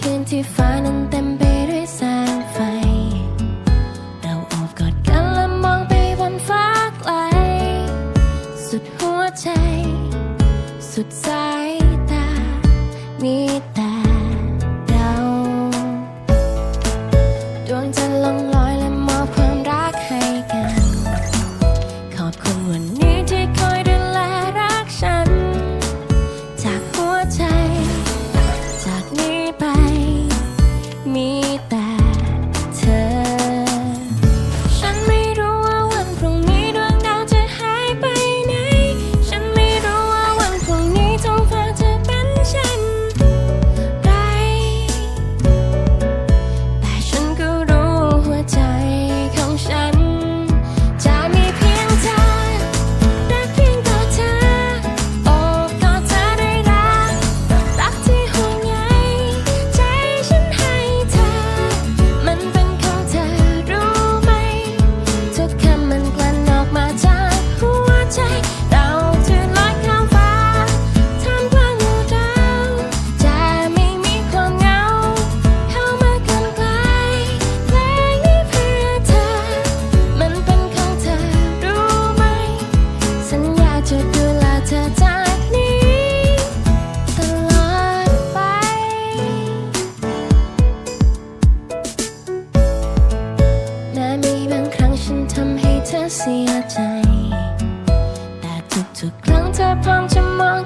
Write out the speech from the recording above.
คืนที่ฟ้านั้นเต็มไปด้วยแสงไฟ เราโอบกอดกันและมองไปบนฟ้าไกล สุดหัวใจ สุดสายตามี เสียใจ แต่ทุกๆครั้งเธอพร้อมจะมอง